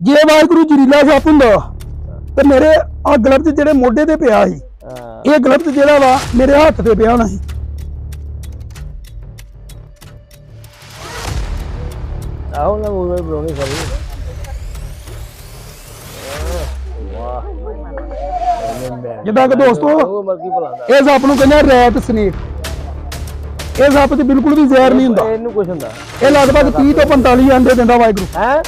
ਜੇ ਵਾਹਿਗੁਰੂ ਜ਼ਰੀਲਾ ਸੱਪ ਹੁੰਦਾ ਤੇ ਮੇਰੇ ਆ ਗਲਵਜ਼ ਜਿਹੜੇ ਮੋਢੇ ਤੇ ਪਿਆ ਸੀ ਇਹ ਗਲਵਜ਼ ਜਿਹੜਾ ਵਾ ਮੇਰੇ ਹੱਥ ਤੇ ਪਿਆ ਹੋਣਾ ਸੀ। ਆਹੋ ਨਾ ਉਹ ਬਰੋਣੀ ਕਰੀ ਵਾਹ। ਜਿੱਦਾਂ ਕਿ ਦੋਸਤੋ ਇਹ ਸੱਪ ਨੂੰ ਕਹਿੰਦੇ ਰੈਟ ਸਨੇਕ ਇਹ ਸੱਪ 'ਚ ਬਿਲਕੁਲ ਵੀ ਜ਼ਹਿਰ ਨਹੀਂ ਹੁੰਦਾ। ਇਹਨੂੰ ਕੁਛ ਹੁੰਦਾ। ਇਹ ਲਗਭਗ 30 ਤੋਂ 45 ਅੰਡੇ ਦਿੰਦਾ ਵਾਹਿਗੁਰੂ। ਹੈ?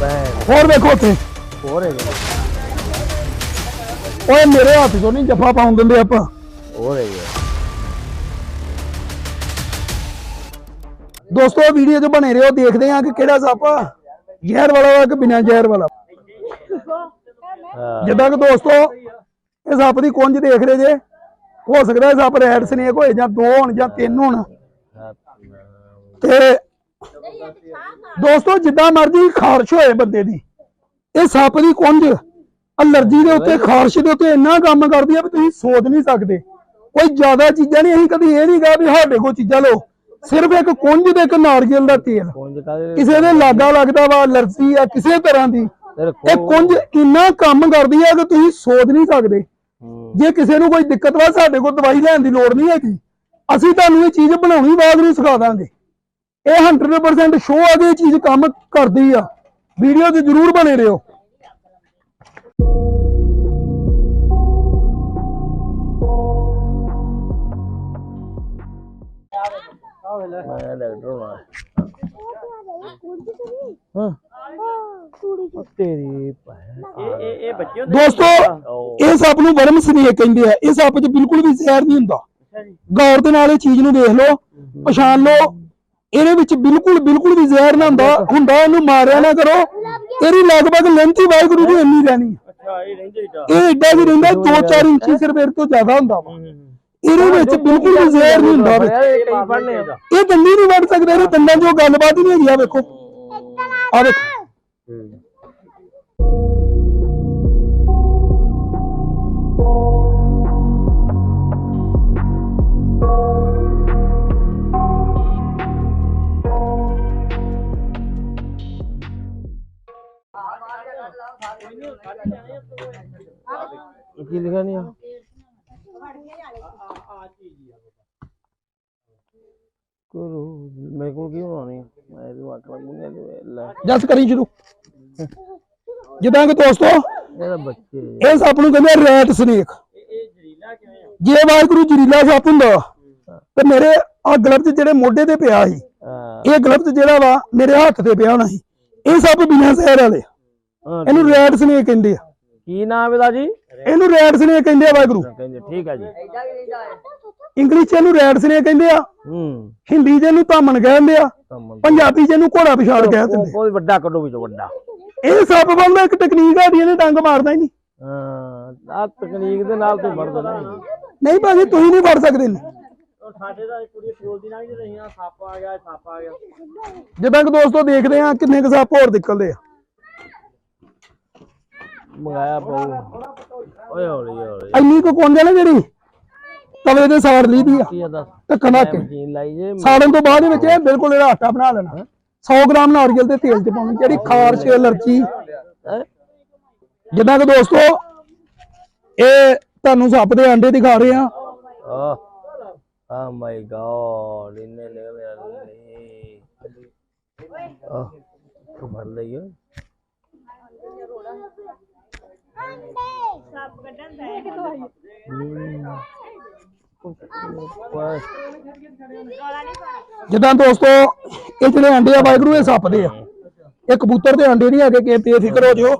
ਭੈਣ। ਹੋਰ ਵੇਖੋ ਉੱਥੇ। ਹੋਰ ਹੈਗੇ ਓਏ ਮੇਰੇ ਹੱਥ 'ਚੋਂ ਨਹੀਂ ਜੱਫਾ ਪਾਉਣ ਦਿੰਦੇ ਆਪਾਂ। ਹੋਰ ਹੈਗੇ ਦੋਸਤੋ ਵੀਡੀਓ 'ਚ ਬਣੇ ਰਹੋ ਦੇਖਦੇ ਆ ਕਿ ਕਿਹੜਾ ਸੱਪ ਜ਼ਹਿਰ ਵਾਲਾ ਵਾ ਕਿ ਬਿਨਾਂ ਜ਼ਹਿਰ ਵਾਲਾ? ਹਾਂ। ਜਿੱਦਾਂ ਕਿ ਦੋਸਤੋ ਇਹ ਸੱਪ ਦੀ ਕੁੰਜ ਦੇਖ ਰਹੇ ਜੇ। ਹੋ ਸਕਦਾ ਇਹ ਸੱਪ ਰੈਡ ਸਨੇਕ ਹੋਏ ਜਾਂ ਦੋ ਹੋਣ ਜਾਂ ਤਿੰਨ ਹੋਣ। ਤੇ ਦੋਸਤੋ ਜਿੱਦਾਂ ਮਰਜ਼ੀ ਖਾਰਸ਼ ਹੋਏ ਬੰਦੇ ਦੀ। ਇਹ ਸੱਪ ਦੀ ਕੁੰਜ ਅਲਰਜੀ ਦੇ ਉੱਤੇ ਖਾਰਸ਼ ਦੇ ਉੱਤੇ ਇੰਨਾ ਕੰਮ ਕਰਦੀ ਆ ਵੀ ਤੁਸੀਂ ਸੋਚ ਨਹੀਂ ਸਕਦੇ। ਕੋਈ ਜ਼ਿਆਦਾ ਚੀਜ਼ਾਂ ਨਹੀਂ ਅਸੀਂ ਕਦੀ ਇਹ ਨਹੀਂ ਕਹਾ ਵੀ ਸਾਡੇ ਕੋਲ ਚੀਜ਼ਾਂ ਲਓ। ਸਿਰਫ ਇੱਕ ਕੁੰਜ ਤੇ ਇੱਕ ਨਾਰੀਅਲ ਦਾ ਤੇਲ। ਕਿਸੇ ਦੇ ਲਾਗਾ ਲੱਗਦਾ ਵਾ ਅਲਰਜੀ ਆ ਕਿਸੇ ਤਰ੍ਹਾਂ ਦੀ। ਇਹ ਕੁੰਜ ਇੰਨਾ ਕੰਮ ਕਰਦੀ ਹੈ ਕਿ ਤੁਸੀਂ ਸੋਚ ਨਹੀਂ ਸਕਦੇ। ਜੇ ਕਿਸੇ ਨੂੰ ਕੋਈ ਦਿੱਕਤ ਵਾ ਸਾਡੇ ਕੋਲ ਦਵਾਈ ਲੈਣ ਦੀ ਲੋੜ ਨਹੀਂ ਹੈਗੀ। ਅਸੀਂ ਤੁਹਾਨੂੰ ਇਹ ਚੀਜ਼ ਬਣਾਉਣੀ ਬਾਅਦ ਨੂੰ ਸਿਖਾ ਦਾਂਗੇ। ਇਹ 100% ਸ਼ੋਅ ਆ ਇਹ ਚੀਜ਼ ਕੰਮ ਕਰਦੀ ਆ। ਵੀਡੀਓ 'ਚ ਜ਼ਰੂਰ ਬਣੇ ਰਹੋ। ਮੈਂ ਡਾਕਟਰ ਹੋਣਾ ਹਾਂ। ਉਹ ਤੇਰੀ ਭੈਣ ਇਹ ਇਹ ਬੱਚੇ ਦੋਸਤੋ ਇਹ ਸੱਪ ਨੂੰ ਵਰਮ ਸਨੇਕ ਕਹਿੰਦੇ ਆ। ਇਹ ਸੱਪ 'ਚ ਬਿਲਕੁਲ ਵੀ ਜ਼ਹਿਰ ਨਹੀਂ ਹੁੰਦਾ। ਗੌਰ ਦੇ ਨਾਲ ਇਹ ਚੀਜ਼ ਨੂੰ ਦੇਖ ਲਓ ਪਛਾਣ ਲਓ। ਇਹਦੇ ਵਿੱਚ ਬਿਲਕੁਲ ਬਿਲਕੁਲ ਵੀ ਜ਼ਹਿਰ ਨਾ ਹੁੰਦਾ। ਹੁੰਦਾ ਇਹਨੂੰ ਮਾਰਿਆ ਨਾ ਕਰੋ। ਇਹਦੀ ਲਗਭਗ ਲੈਂਥੀ ਵਾਹਿਗੁਰੂ ਦੀ ਇੰਨੀ ਰਹਿਣੀ। ਅੱਛਾ ਇਹ ਰਹਿੰਦੇ ਇਹ ਏਡਾ ਵੀ ਰਹਿੰਦਾ 2-4 ਇੰਚੀ। ਸਿਰਫ ਇਹਦੇ ਤੋਂ ਜ਼ਿਆਦਾ ਹੁੰਦਾ ਵਾ। ਇਹਦੇ ਵਿੱਚ ਬਿਲਕੁਲ ਵੀ ਜ਼ਹਿਰ ਨਹੀਂ ਹੁੰਦਾ ਇਹ ਇਹ ਦੰਦੀ ਨਹੀਂ ਵੱਢ ਸਕਦੇ ਇਹਦੇ ਦੰਦਾਂ 'ਚੋਂ ਗੱਲਬਾਤ ਹੀ ਨਹੀਂ ਹੈਗੀ ਆ ਵੇਖੋ। ਆ ਵੇਖੋ। ਕੀ ਲਿਖਿਆ ਨਹੀਂ ਆ? ਮੇਰੇ ਕੋਲ ਕੀ ਹੋਣੀ ਮੈਂ ਵੀ ਵਾਟ ਲੱਗੂਗਾ ਲੈ ਜਸ ਕਰੀ ਸ਼ੁਰੂ। ਜਿੱਦਾਂ ਕਿ ਦੋਸਤੋ ਇਹਦਾ ਬੱਚੇ। ਇਹ ਸੱਪ ਨੂੰ ਕਹਿੰਦੇ ਰੈਟ ਸਨੇਕ। ਜੇ ਵਾਹਿਗੁਰੂ ਜ਼ਰੀਲਾ ਸੱਪ ਹੁੰਦਾ ਤੇ ਮੇਰੇ ਆ ਗਲਵਜ਼ ਜਿਹੜੇ ਮੋਢੇ ਤੇ ਪਿਆ ਸੀ ਇਹ ਗਲਵਜ਼ ਜਿਹੜਾ ਵਾ ਮੇਰੇ ਹੱਥ ਤੇ ਪਿਆ ਹੋਣਾ ਸੀ। ਇਹ ਸੱਪ ਬਿਨਾਂ ਜ਼ਹਿਰ ਵਾਲੇ ਇਹਨੂੰ ਰੈਟ ਸਨੇਕ ਕਹਿੰਦੇ ਆ। ਕੀ ਨਾਮ ਇਹਦਾ ਜੀ? ਇਹਨੂੰ ਰੈਟ ਸਨੇਕ ਕਹਿੰਦੇ ਆ ਵਾਹਿਗੁਰੂ। ਕਹਿੰਦੇ ਠੀਕ ਹੈ ਜੀ। ਇੰਗਲਿਸ਼ 'ਚ ਇਹਨੂੰ ਰੈਟ ਸਨੇਕ ਕਹਿੰਦੇ ਆ। ਹੂੰ। ਹਿੰਦੀ 'ਚ ਇਹਨੂੰ ਧਾਮਣ ਕਹਿੰਦੇ ਆ। ਪੰਜਾਬੀ 'ਚ ਇਹਨੂੰ ਘੋੜਾ ਪਿਛਾੜ ਕਹਿ ਦਿੰਦੇ। ਕੋਈ ਵੱਡਾ ਕੱਢੋ ਵਿੱਚੋਂ ਵੱਡਾ। ਇਹ ਸੱਪ ਬੰਦਾ ਇੱਕ ਟੈਕਨੀਕ ਆ ਦੀ ਇਹਨੇ ਡੰਗ ਮਾਰਦਾ ਹੀ ਨਹੀਂ। ਹਾਂ ਆ ਤਕਨੀਕ ਦੇ ਨਾਲ ਤੂੰ ਵੜਦਾ ਨਹੀਂ ਨਹੀਂ ਭਾਜੀ ਤੁਸੀਂ ਨਹੀਂ ਫੜ ਸਕਦੇ ਸਾਡੇ ਦਾ ਕੁੜੀ ਸਕੂਲ ਦੀ ਲੰਘ ਰਹੀ ਆ ਸੱਪ ਆ ਗਿਆ ਸੱਪ ਆ ਗਿਆ। ਜਿੱਦਾਂ ਕਿ ਦੋਸਤੋ ਦੇਖਦੇ ਆ ਕਿੰਨੇ ਕੁ ਸੱਪ ਹੋਰ ਨਿਕਲਦੇ ਆ। ਮੰਗਾਇਆ ਪਊ ਓਏ ਹੌਲੀ ਹੌਲੀ। ਇੰਨੀ ਕੁ ਆ ਨਾ ਜਿਹੜੀ? ਤਵੇ ਤੇ ਸਾੜ ਲਈਦੀ ਆ। ਕੀ ਆ ਦੱਸ? ਢੱਕਣ ਰੱਖ ਕੇ ਮਸ਼ੀਨ ਲਾਈ ਜੇ ਸਾੜਨ ਤੋਂ ਬਾਅਦ ਵਿੱਚ ਇਹ ਬਿਲਕੁਲ ਇਹਦਾ ਆਟਾ ਬਣਾ ਲੈਣਾ। 100 ਗ੍ਰਾਮ ਨਾਰੀਅਲ ਦੇ ਤੇਲ ਚ ਪਾਉਣੀ ਜਿਹੜੀ ਖਾਰਸ਼ ਅਲਰਜੀ ਹੈਂ? ਜਿੱਦਾਂ ਕਿ ਦੋਸਤੋ ਇਹ ਤੁਹਾਨੂੰ ਸੱਪ ਦੇ ਅੰਡੇ ਦਿਖਾ ਰਹੇ ਆ Oh, oh my god, ਇੰਨੇ ਲੈ ਮੇਰਾ ਨਹੀਂ ਆਹ ਤੂੰ ਭਰ ਬਸ ਜਿੱਦਾਂ ਦੋਸਤੋ ਇਹ ਜਿਹੜੇ ਅੰਡੇ ਆ ਵਾਹਿਗੁਰੂ ਇਹ ਸੱਪ ਦੇ ਆ। ਇਹ ਕਬੂਤਰ ਦੇ ਅੰਡੇ ਨਹੀਂ ਹੈਗੇ ਕਿ ਬੇਫਿਕਰ ਹੋ ਜਿਓ।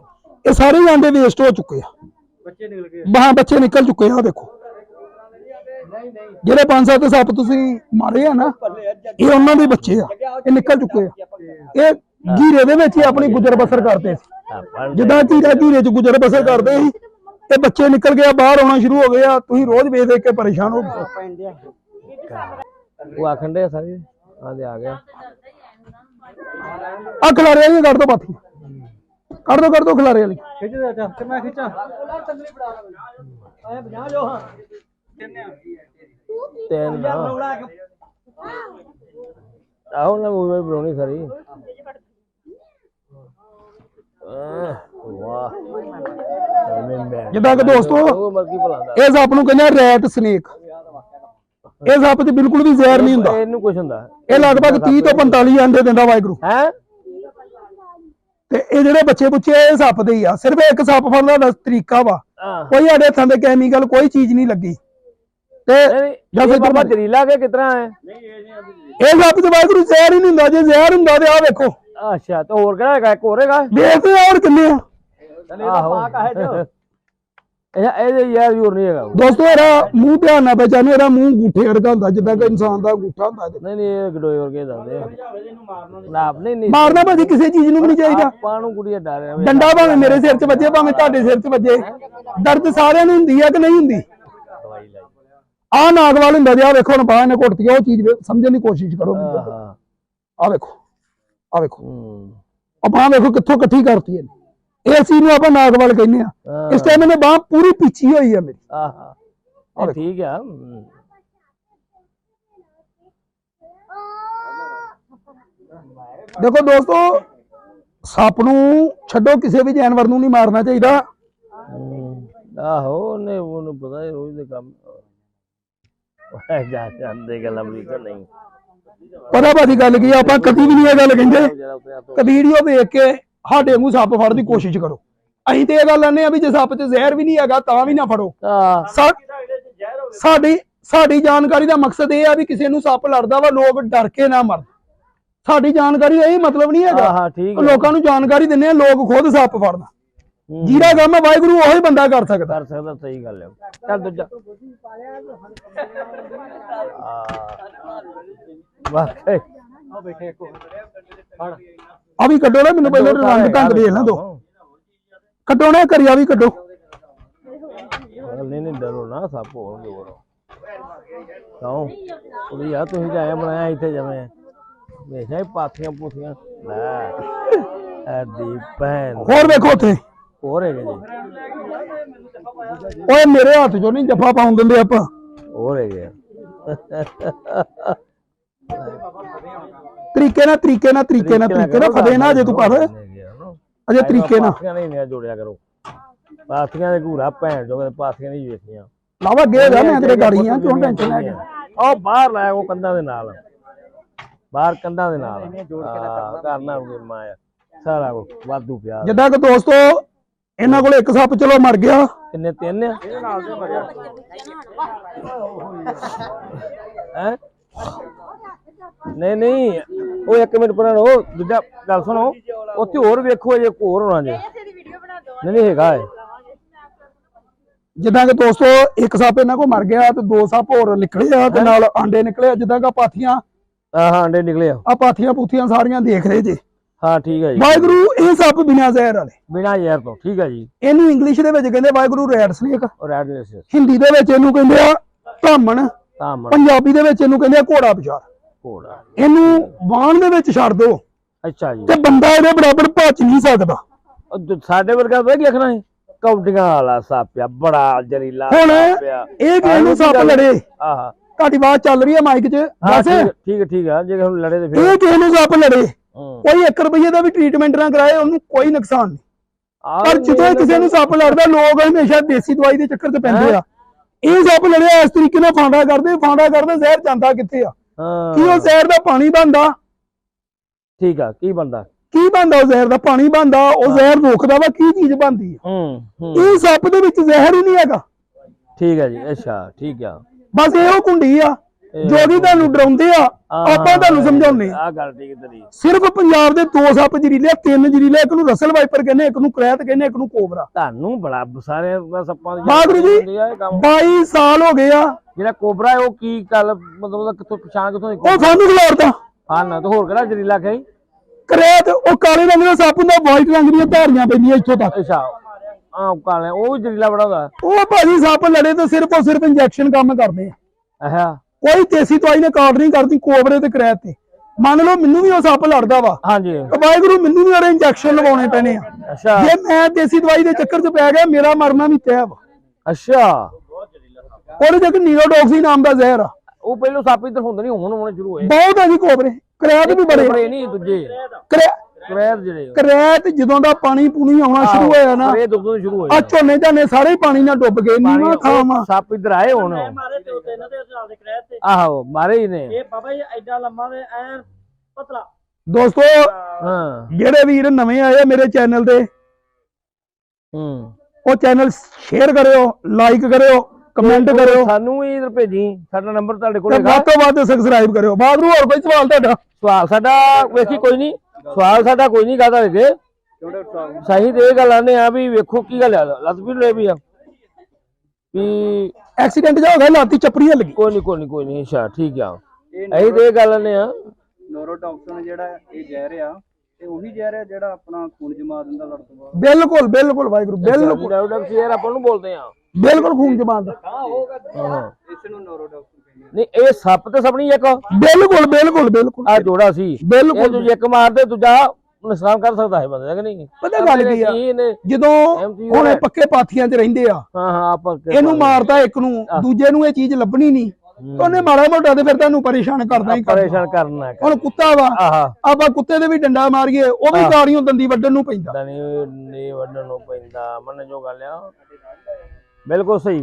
ਇਹ ਸਾਰੇ ਹੀ ਅੰਡੇ ਵੇਸਟ ਹੋ ਚੁੱਕੇ ਆ। ਬੱਚੇ ਨਿਕਲ ਗਏ। ਬਾਹਾਂ ਬੱਚੇ ਨਿਕਲ ਚੁੱਕੇ ਆ ਦੇਖੋ। ਜਿਹੜੇ ਪੰਜ ਸੱਤ ਸੱਪ ਤੁਸੀਂ ਮਾਰੇ ਆ ਨਾ ਇਹ ਉਹਨਾਂ ਦੇ ਬੱਚੇ ਆ। ਇਹ ਨਿਕਲ ਚੁੱਕੇ ਆ। ਇਹ ਗੀਰੇ ਦੇ ਵਿੱਚ ਹੀ ਆਪਣੀ ਗੁਜ਼ਰ ਬਸਰ ਕਰਦੇ ਸੀ। ਜਿੱਦਾਂ ਧੀਰੇ ਧੀਰੇ ਚ ਗੁਜ਼ਰ ਬਸਰ ਕਰਦੇ ਸੀ ਤੇ ਬੱਚੇ ਨਿਕਲ ਗਿਆ ਬਾਹਰ ਆਉਣਾ ਸ਼ੁਰੂ ਹੋ ਗਏ ਆ ਤੁਸੀਂ ਰੋਜ਼ ਵੇਖ ਦੇਖ ਕੇ ਪਰੇਸ਼ਾਨ ਹੋ ਗਏ। ਉਹ ਆਖੰਡੇ ਸਾਰੇ ਆ ਦੇ ਆ ਗਿਆ। ਆ ਖਲਾਰੇ ਵਾਲੀ ਕੱਢ ਦੋ ਬਾਥੀ ਕੱਢ ਦੋ ਕੱਢ ਦੋ ਖਲਾਰੇ ਵਾਲੀ। ਖਿੱਚ ਦੇ ਅੱਛਾ ਤੇ ਮੈਂ ਖਿੱਚਾਂ। ਆਏ 50 ਜੋ ਹਾਂ। ਤਿੰਨ। ਆਹੋ ਨਾ ਮੂਵੀ ਬਣਾਉਣੀ ਸਾਰੀ। ਵਾਹ। ਜਿੱਦਾਂ ਕਿ ਦੋਸਤੋ ਇਹ ਸੱਪ ਨੂੰ ਕਹਿੰਦੇ ਆ ਰੈਟ ਸਨੇਕ। ਇਹ ਸੱਪ 'ਚ ਬਿਲਕੁਲ ਵੀ ਜ਼ਹਿਰ ਨਹੀਂ ਹੁੰਦਾ। ਇਹਨੂੰ ਕੁਛ ਹੁੰਦਾ। ਇਹ ਲਗਭਗ 30 ਤੋਂ 45 ਅੰਡੇ ਦਿੰਦਾ ਵਾਹਿਗੁਰੂ। ਹੈ? ਤੇ ਇਹ ਜਿਹੜੇ ਬੱਚੇ ਬੁੱਚੇ ਆ, ਇਹ ਸੱਪ ਦੇ ਹੀ ਆ। ਸਿਰਫ ਇੱਕ ਸੱਪ ਫੜਨ ਦਾ ਤਰੀਕਾ ਵਾ। ਕੋਈ ਸਾਡੇ ਹੱਥਾਂ ਦੇ ਕੈਮੀਕਲ ਕੋਈ ਚੀਜ਼ ਨਹੀਂ ਲੱਗੀ। ਤੇ ਜਾਂ ਫਿਰ ਬਾਬਾ ਜਰੀਲਾ ਕੇ ਕਿਤਨਾ ਹੈ? ਇਹ ਸੱਪ 'ਚ ਵਾਹਿਗੁਰੂ ਜ਼ਹਿਰ ਹੀ ਨਹੀਂ ਹੁੰਦਾ। ਜੇ ਜ਼ਹਿਰ ਹੁੰਦਾ ਤੇ ਆਹ ਵੇਖੋ। ਅੱਛਾ ਤੇ ਹੋਰ ਕਿਹੜਾ ਹੈਗਾ? ਇੱਕ ਹੋਰ ਹੈਗਾ? ਦੇਖਦੇ ਆ ਹੋਰ ਕਿੰਨੇ ਆ? ਆਹੋ। ਇਹ ਇਹਦੇ ਯਾਰ ਯੂਰ ਨਹੀਂ ਹੈਗਾ ਦੋਸਤੋ ਇਹਦਾ ਮੂੰਹ ਧਿਆਨ ਨਾਲ ਪਹਿਚਾਨੋ ਇਹਦਾ ਮੂੰਹ ਅੰਗੂਠੇ ਵਰਗਾ ਹੁੰਦਾ ਜਿੱਦਾਂ ਕਿ ਇਨਸਾਨ ਦਾ ਅੰਗੂਠਾ ਹੁੰਦਾ। ਨਹੀਂ ਨਹੀਂ ਇਹ ਗਡੋਏ ਵਰਗੇ ਦੱਸਦੇ ਆ। ਨਾ ਨਹੀਂ ਨਹੀਂ। ਮਾਰਨਾ ਭਾਜੀ ਕਿਸੇ ਚੀਜ਼ ਨੂੰ ਵੀ ਨਹੀਂ ਚਾਹੀਦਾ। ਆਪਾਂ ਨੂੰ ਕੁੜੀਆਂ ਡਰ ਰਿਹਾ ਡੰਡਾ ਭਾਵੇਂ ਮੇਰੇ ਸਿਰ 'ਚ ਵੱਜੇ ਭਾਵੇਂ ਤੁਹਾਡੇ ਸਿਰ 'ਚ ਵੱਜੇ। ਦਰਦ ਸਾਰਿਆਂ ਨੂੰ ਹੁੰਦੀ ਆ ਕਿ ਨਹੀਂ ਹੁੰਦੀ? ਆਹ ਨਾਗਵਾਲ ਹੁੰਦਾ ਜੇ ਆ ਵੇਖੋ ਹੁਣ ਬਾਹਰ ਨੇ ਘੁੱਟਤੀ ਆ, ਉਹ ਚੀਜ਼ ਸਮਝਣ ਦੀ ਕੋਸ਼ਿਸ਼ ਕਰੋ ਹਾਂ ਹਾਂ। ਆ ਵੇਖੋ। ਆ ਵੇਖੋ। ਆ ਬਾਹ ਵੇਖੋ ਕਿੱਥੋਂ ਇਕੱਠੀ ਕਰਤੀ ਇਹਨੇ। ਇਹ ਚੀਜ਼ ਨੂੰ ਆਪਾਂ ਨਾਗਵਾਲ ਕਹਿੰਦੇ ਆ। ਇਸ ਟਾਈਮ ਇਹਨੇ ਬਾਹ ਪੂਰੀ ਪਿੱਛੀ ਹੋਈ ਆ ਮੇਰੀ। ਆਹਾ ਠੀਕ ਆ। ਦੇਖੋ ਦੋਸਤੋ ਸੱਪ ਨੂੰ ਛੱਡੋ ਕਿਸੇ ਵੀ ਜਾਨਵਰ ਨੂੰ ਨਹੀਂ ਮਾਰਨਾ ਚਾਹੀਦਾ। ਆਹੋ ਉਹਨੇ ਉਹਨੂੰ ਪਤਾ ਹੈ ਰੋਜ਼ ਦੇ ਕੰਮ ਉਹ ਜਾ ਜਾਂਦੇ ਗੱਲ ਅਮਰੀਕਾ ਨਹੀਂ। ਪਤਾ ਭਾਜੀ ਗੱਲ ਕੀ ਆ ਆਪਾਂ ਕਦੀ ਵੀ ਨਹੀਂ ਇਹ ਗੱਲ ਕਹਿੰਦੇ। ਕਿ ਵੀਡੀਓ ਵੇਖ ਕੇ ਸਾਡੇ ਵਾਂਗੂ ਸੱਪ ਫੜਨ ਦੀ ਕੋਸ਼ਿਸ਼ ਕਰੋ। ਅਸੀਂ ਤੇ ਇਹ ਗੱਲ ਆਨੇ ਆ ਵੀ ਜੇ ਸੱਪ 'ਚ ਜ਼ਹਿਰ ਵੀ ਨਹੀਂ ਹੈਗਾ ਤਾਂ ਵੀ ਨਾ ਫੜੋ। ਸਾ- ਸਾਡੀ ਸਾਡੀ ਜਾਣਕਾਰੀ ਦਾ ਮਕਸਦ ਇਹ ਆ ਵੀ ਕਿਸੇ ਨੂੰ ਸੱਪ ਲੜਦਾ ਵਾ ਲੋਕ ਡਰ ਕੇ ਨਾ ਮਰਨ। ਸਾਡੀ ਜਾਣਕਾਰੀ ਦਾ ਇਹ ਮਤਲਬ ਨਹੀਂ ਹੈਗਾ। ਆਹਾ ਠੀਕ ਹੈ। ਲੋਕਾਂ ਨੂੰ ਜਾਣਕਾਰੀ ਦਿੰਨੇ ਆ ਲੋਕ ਖੁਦ ਸੱਪ ਫੜਨਾ। ਹੂੰ। ਜਿਹਦਾ ਕੰਮ ਹੈ ਵਾਹਿਗੁਰੂ ਉਹੀ ਬੰਦਾ ਕਰ ਸਕਦਾ। ਕਰ ਸਕਦਾ ਸਹੀ ਗੱਲ ਹੈ ਚੱਲ ਦੂਜਾ। ਆ ਆ ਵੀ ਕੱਢੋ ਨਾ ਮੈਨੂੰ ਪਹਿਲਾਂ ਰੰਗ ਢੰਗ ਦੇਖ ਲੈਣ ਦੋ। ਕੱਢੋ ਨਾ ਕਰਿਆ ਵੀ ਕੱਢੋ। ਨਹੀਂ ਨਹੀਂ ਡਰੋ ਨਾ ਸੱਪ ਹੋਣਗੇ ਹੋਰ ਕਿਉਂ? ਕੁੜੀ ਆ ਤੁਸੀਂ ਐਂ ਬਣਾਇਆ ਇੱਥੇ ਜਵੇਂ। ਵੇਖਿਆ ਇਹ ਪਾਥੀਆਂ ਪੂਥੀਆਂ ਲੈ ਐਡੀ ਭੈਣ। ਹੋਰ ਵੇਖੋ ਉੱਥੇ। ਹੋਰ ਹੈਗੇ ਜੀ ਓਏ ਮੇਰੇ ਹੱਥ 'ਚੋਂ ਨਹੀਂ ਜੱਫਾ ਪਾਉਣ ਦਿੰਦੇ ਆਪਾਂ। ਹੋਰ ਹੈਗੇ ਤਰੀਕੇ ਨਾਲ ਤਰੀਕੇ ਨਾਲ ਤਰੀਕੇ ਨਾਲ ਤਰੀਕੇ ਨਾਲ ਫਦੇ ਨਾ ਜੇ ਤੂੰ ਕਰ ਅਜੇ ਤਰੀਕੇ ਨਾਲ। ਪਾਥੀਆਂ ਨਹੀਂ ਨਿਆ ਜੋੜਿਆ ਕਰੋ। ਪਾਥੀਆਂ ਦੇ ਘੂਰਾ ਭੈਣ ਜੋ ਪਾਥੀਆਂ ਨਹੀਂ ਵੇਖੀਆਂ। ਲਾਵਾ ਗੇ ਜਾ ਮੈਂ ਤੇਰੇ ਗਾੜੀ ਆ ਕਿਉਂ ਟੈਨਸ਼ਨ ਲੈ ਕੇ? ਉਹ ਬਾਹਰ ਲੈ ਉਹ ਕੰਧਾਂ ਦੇ ਨਾਲ। ਬਾਹਰ ਕੰਧਾਂ ਦੇ ਨਾਲ। ਹਾਂ, ਕਰਨਾ ਵੀ ਮਾਇਆ। ਸਾਰਾ ਕੁਝ ਵਾਧੂ ਪਿਆ ਜਿੱਦਾਂ ਕਿ ਦੋਸਤੋ ਇਹਨਾਂ ਕੋਲ ਇੱਕ ਸੱਪ ਚਲੋ ਮਰ ਗਿਆ। ਕਿੰਨੇ ਤਿੰਨ ਆ? ਹੈ? ਨਹੀਂ ਨਹੀਂ ਉਹ ਇੱਕ ਮਿੰਟ ਪੁਰਾਣਾ ਉਹ ਦੂਜਾ ਗੱਲ ਸੁਣੋ। ਉੱਥੇ ਹੋਰ ਵੇਖੋ ਜੇ ਹੋਰ ਹੋਣਾ ਜੇ। ਨਹੀਂ ਨਹੀਂ ਹੈਗਾ ਹੈ ਜਿੱਦਾਂ ਕਿ ਦੋਸਤੋ ਇੱਕ ਸੱਪ ਇਹਨਾਂ ਕੋਲ ਮਰ ਗਿਆ ਤੇ ਦੋ ਸੱਪ ਹੋਰ ਨਿਕਲੇ ਆ ਤੇ ਨਾਲ ਆਂਡੇ ਨਿਕਲੇ ਆ ਜਿੱਦਾਂ ਕਿ ਪਾਥੀਆਂ। ਆਹ ਅੰਡੇ ਨਿਕਲੇ ਆ। ਆ ਪਾਥੀਆਂ ਪੂਥੀਆਂ ਸਾਰੀਆਂ ਦੇਖ ਰਹੇ ਜੇ। ਹਾਂ ਠੀਕ ਹੈ ਜੀ। ਵਾਹਿਗੁਰੂ ਇਹ ਸੱਪ ਬਿਨਾਂ ਜ਼ਹਿਰ ਵਾਲੇ। ਬਿਨਾ ਜ਼ਹਿਰ ਤੋਂ ਠੀਕ ਹੈ ਜੀ। ਇਹਨੂੰ ਇੰਗਲਿਸ਼ ਦੇ ਵਿੱਚ ਕਹਿੰਦੇ Waheguru red snake. Red list Hindi ਦੇ ਵਿੱਚ ਇਹਨੂੰ ਕਹਿੰਦੇ ਆ ਧਾਮਣ। ਤਾਮਣ ਪੰਜਾਬੀ ਦੇ ਵਿੱਚ ਇਹਨੂੰ ਕਹਿੰਦੇ ਆ ਘੋੜਾ ਪਿਸ਼ਾਰ ਘੋੜਾ। ਇਹਨੂੰ ਬਾਣ ਦੇ ਵਿੱਚ ਛੱਡ ਦਿਓ ਅੱਛਾ ਜੀ। ਤੇ ਬੰਦਾ ਇਹਦੇ ਬਰਾਬਰ ਭੱਜ ਨਹੀਂ ਸਕਦਾ। ਦੂ- ਸਾਡੇ ਵਰਗਾ ਪਤਾ ਕੀ ਆਖਣਾ ਹੈ। ਕੌਡੀਆਂ ਵਾਲਾ ਸਾਪਿਆ ਬੜਾ ਜ਼ਰੀਲਾ ਹੁਣ ਇਹ ਕਿਸੇ ਨੂੰ ਸੱਪ ਲੜੇ। ਆਹਾ। ਤੁਹਾਡੀ ਆਵਾਜ਼ ਚੱਲ ਰਹੀ ਹੈ ਮਾਈਕ 'ਚ। ਬਸ ਠੀਕ ਠੀਕ ਹੈ ਜੇ ਹੁਣ ਲੜੇ ਤੇ ਫਿਰ ਇਹ ਕਿਸੇ ਨੂੰ ਸੱਪ ਲੜੇ। ਕੋਈ 1 ਰੁਪਏ ਦਾ ਵੀ ਟ੍ਰੀਟਮੈਂਟ ਨਾ ਕਰਾਏ ਉਹਨੂੰ ਕੋਈ ਨੁਕਸਾਨ ਨਹੀਂ। ਪਰ ਜਦੋਂ ਕਿਸੇ ਨੂੰ ਸੱਪ ਲੜਦਾ ਲੋਕ ਹਮੇਸ਼ਾ ਦੇਸੀ ਦਵਾਈ ਦੇ ਚੱਕਰ 'ਚ ਪੈਂਦੇ ਆ। ਇਹ ਸੱਪ ਲੜਿਆ ਇਸ ਤਰੀਕੇ ਨਾਲ ਫਾਂਡਾ ਕਰਦੇ ਫਾਂਡਾ ਕਰਦੇ ਜ਼ਹਿਰ ਜਾਂਦਾ ਕਿੱਥੇ ਆ? ਕੀ ਉਹ ਜ਼ਹਿਰ ਦਾ ਪਾਣੀ ਬਣਦਾ? ਠੀਕ ਆ ਕੀ ਬੰਦਾ ਕੀ ਬਣਦਾ ਉਹ ਜ਼ਹਿਰ ਦਾ ਪਾਣੀ ਬਣਦਾ? ਉਹ ਜ਼ਹਿਰ ਰੋਕਦਾ ਵਾ ਕੀ ਚੀਜ਼ ਬਣਦੀ ਆ? ਹੂੰ ਹੂੰ। ਇਹ ਸੱਪ ਦੇ ਵਿੱਚ ਜ਼ਹਿਰ ਹੀ ਨਹੀਂ ਹੈਗਾ। ਠੀਕ ਹੈ ਜੀ ਅੱਛਾ ਠੀਕ ਆ। ਬਸ ਇਹੋ ਕੁੰਡੀ ਆ। ਜੋ ਵੀ ਤੁਹਾਨੂੰ ਡਰਾਉਂਦੇ ਆ ਆਪਾਂ ਤੁਹਾਨੂੰ ਸਮਝਾਉਂਦੇ ਆ ਗੱਲ ਠੀਕ ਤੇਰੀ। ਸਿਰਫ ਪੰਜਾਬ ਦੇ ਦੋ ਸੱਪ ਜ਼ਰੀਲੇ ਤਿੰਨ ਜ਼ਰੀਲੇ ਇੱਕ ਨੂੰ ਰਸਲ ਵਾਈਪਰ ਕਹਿੰਦੇ ਇੱਕ ਨੂੰ ਕਰੈਤ ਕਹਿੰਦੇ ਇੱਕ ਨੂੰ ਕੋਬਰਾ। ਤੁਹਾਨੂੰ ਬੜਾ ਸਾਰੇ ਸੱਪਾਂ ਦੀ ਵਾਹਿਗੁਰੂ ਜੀ। ਹੁੰਦੀ ਆ ਇਹ ਕੰਮ। 22 ਸਾਲ ਹੋ ਗਏ ਆ। ਜਿਹੜਾ ਕੋਬਰਾ ਹੈ ਉਹ ਕੀ ਗੱਲ ਮਤਲਬ ਉਹਦਾ ਕਿੱਥੋਂ ਪਛਾਣ ਕਿੱਥੋਂ ਉਹ ਸਾਨੂੰ ਖਿਲਾਰਦਾ। ਹਾਂ ਨਾ ਤੇ ਹੋਰ ਕਿਹੜਾ ਜ਼ਰੀਲਾ ਖਾਈ ਕਰੈਤ ਉਹ ਕਾਲੇ ਰੰਗ ਦਾ ਸੱਪ ਹੁੰਦਾ ਵਾਈਟ ਰੰਗ ਦੀਆਂ ਧਾਰੀਆਂ ਪੈਂਦੀਆਂ ਇੱਥੋਂ ਤੱਕ। ਅੱਛਾ ਆ ਕਾਲੇ ਉਹ ਵੀ ਜ਼ਰੀਲਾ ਬੜਾ ਹੁੰਦਾ ਉਹ ਭਾਜੀ ਸੱਪ ਲੜੇ ਤੇ ਸਿਰਫ ਔਰ ਸਿਰਫ ਇੰਜੈਕਸ਼ਨ ਕੰਮ ਕਰਦੇ ਆ। ਅੱਛਾ। ਕੋਈ ਦੇਸੀ ਦਵਾਈ ਨੇ ਕਾਰਡ ਨਹੀਂ ਕਰਦੀ ਕੋਬਰੇ ਤੇ ਕਰੈਤ ਤੇ ਮੰਨ ਲਓ ਮੈਨੂੰ ਵੀ ਉਹ ਸੱਪ ਲੜਦਾ ਵਾ। ਹਾਂਜੀ। ਵਾਹਿਗੁਰੂ ਮੈਨੂੰ ਵੀ ਉਹਦੇ ਇੰਜੈਕਸ਼ਨ ਲਵਾਉਣੇ ਪੈਣੇ ਆ। ਅੱਛਾ। ਜੇ ਮੈਂ ਦੇਸੀ ਦਵਾਈ ਦੇ ਚੱਕਰ 'ਚ ਪੈ ਗਿਆ ਮੇਰਾ ਮਰਨਾ ਵੀ ਤੈਅ ਵਾ। ਅੱਛਾ। ਉਹਦੇ ਇੱਕ ਨੀਰੋਡੋਕਸੀ ਨਾਮ ਦਾ ਜ਼ਹਿਰ ਆ। ਉਹ ਪਹਿਲੋਂ ਸੱਪ ਇੱਧਰ ਹੁੰਦੇ ਨਹੀਂ ਹੁਣ ਹੋਣੇ ਸ਼ੁਰੂ ਹੋਏ। ਬਹੁਤ ਹੈ ਜੀ ਕੋਬਰੇ ਕਰੈਤ ਵੀ ਬੜੇ ਬੜੇ ਨਹੀਂ ਦੂਜੇ। ਕਰੈ- ਕਰੈਰ ਜਿਹੜੇ ਕਰੈਤ ਜਦੋਂ ਦਾ ਪਾਣੀ ਪੂਣੀ ਆਉਣਾ ਸ਼ੁਰੂ ਹੋਇਆ ਨਾ ਇਹ ਦੁੱਧ ਸ਼ੁਰੂ ਹੋਏ। ਆ ਝੋਨੇ ਝਾਨੇ ਸਾਰੇ ਪਾਣੀ ਨਾਲ ਡੁੱਬ ਗਏ ਨੀਵਾ ਥਾਵਾਂ ਸੱਪ ਇੱਧਰ ਆਏ ਹੁਣ। ਆਹੋ ਮਾਰੇ ਹੀ ਨੇ। ਇਹ ਬਾਬਾ ਜੀ ਐਡਾ ਲੰਮਾ ਤੇ ਐ ਪਤਲਾ। ਦੋਸਤੋ ਹਾਂ। ਜਿਹੜੇ ਵੀਰ ਨਵੇਂ ਆਏ ਆ ਮੇਰੇ ਚੈਨਲ ਤੇ ਹੂੰ। ਉਹ ਚੈਨਲ ਸ਼ੇਅਰ ਕਰਿਓ ਲਾਈਕ ਕਰਿਓ ਕਮੈਂਟ ਕਰਿਓ। ਸਾਨੂੰ ਵੀ ਇੱਧਰ ਭੇਜੀ ਸਾਡਾ ਨੰਬਰ ਤੁਹਾਡੇ ਕੋਲ ਹੈਗਾ। ਵੱਧ ਤੋਂ ਵੱਧ ਸਬਸਕ੍ਰਾਈਬ ਕਰਿਓ। ਬਾਦਰੂ ਹੋਰ ਕੋਈ ਸਵਾਲ ਤੁਹਾਡਾ? ਸਵਾਲ ਸਾਡਾ ਵੇਖੀ ਕੋਈ ਨਹੀਂ ਸਵਾਲ ਸਾਡਾ ਕੋਈ ਨਹੀਂ ਕਹਦਾ ਹੈਗੇ ਸਹੀ ਤੇ ਇਹ ਗੱਲ ਆਨੇ ਆ ਵੀ ਵੇਖੋ ਕੀ ਗੱਲ ਆ ਲੱਤ ਵੀ ਲੈ ਵੀ ਆ। ਵੀ ਐਕਸੀਡੈਂਟ ਜਾ ਹੋ ਗਿਆ ਲਾਤੀ ਚੱਪੜੀ ਹਿੱਲ ਗਈ। ਕੋਈ ਨਹੀਂ ਕੋਈ ਨਹੀਂ ਕੋਈ ਨਹੀਂ ਅੱਛਾ ਠੀਕ ਆ। ਅਸੀਂ ਤੇ ਇਹ ਗੱਲ ਆਨੇ ਆ। ਨੋਰੋਟੌਕਸਿਨ ਜਿਹੜਾ ਇਹ ਜ਼ਹਿਰ ਆ ਇਹ ਉਹੀ ਜ਼ਹਿਰ ਆ ਜਿਹੜਾ ਆਪਣਾ ਖੂਨ ਜਮਾ ਦਿੰਦਾ ਲੜ ਤੋਂ ਬਾਅਦ? ਬਿਲਕੁਲ ਬਿਲਕੁਲ ਵਾਹਿਗੁਰੂ ਬਿਲਕੁਲ। ਡਾਕਟਰ ਯਾਰ ਆਪਾਂ ਨੂੰ ਬੋਲਦੇ ਆ। ਬਿਲਕੁਲ ਖੂਨ ਜਮਾਨ ਦਾ ਹਾਂ ਇਸ ਨੂੰ ਨੋਰੋਟੌਕਸਿਨ ਕਹਿੰਦੇ ਨਹੀਂ ਇਹ ਸੱਪ ਤੇ ਸਭ ਨਹੀਂ ਇੱਕ। ਬਿਲਕੁਲ ਬਿਲਕੁਲ ਬਿਲਕੁਲ। ਆ ਜੋੜਾ ਸੀ। ਬਿਲਕੁਲ। ਜੋ ਇੱਕ ਮਾਰਦੇ ਦੂਜਾ ਨੁਕਸਾਨ ਕਰ ਸਕਦਾ ਹੈ ਬੰਦੇ ਦਾ ਕਿ ਨਹੀਂ? ਪਤਾ ਗੱਲ ਕੀ ਆ? ਜਦੋਂ ਹੁਣ ਇਹ। ਪੱਕੇ ਪਾਥੀਆਂ 'ਚ ਰਹਿੰਦੇ ਆ ਹਾਂ ਹਾਂ ਆਪਾਂ ਇਹਨੂੰ ਮਾਰਦਾ ਇੱਕ ਨੂੰ ਦੂਜੇ ਨੂੰ ਇਹ ਚੀਜ਼ ਲੱਭਣੀ ਨਹੀਂ। ਉਹਨੇ ਮਾੜਾ ਮੋਟਾ ਤੇ ਫਿਰ ਤੁਹਾਨੂੰ ਪਰੇਸ਼ਾਨ ਕਰਦਾ ਹੀ ਪਰੇਸ਼ਾਨ ਕਰਨਾ ਕਰ ਹੁਣ ਕੁੱਤਾ ਵਾ ਆਹਾ। ਆਪਾਂ ਕੁੱਤੇ ਦੇ ਵੀ ਡੰਡਾ ਮਾਰੀਏ ਉਹ ਵੀ ਗਾੜੀਆਂ ਦੰਦੀ ਵੱਢਣ ਨੂੰ ਪੈਂਦਾ। ਨਹੀਂ ਵੱਢਣ ਨੂੰ ਪੈਂਦਾ। ਮੰਨ ਜੋ ਗੱਲ ਆ ਬਿਲਕੁਲ ਸਹੀ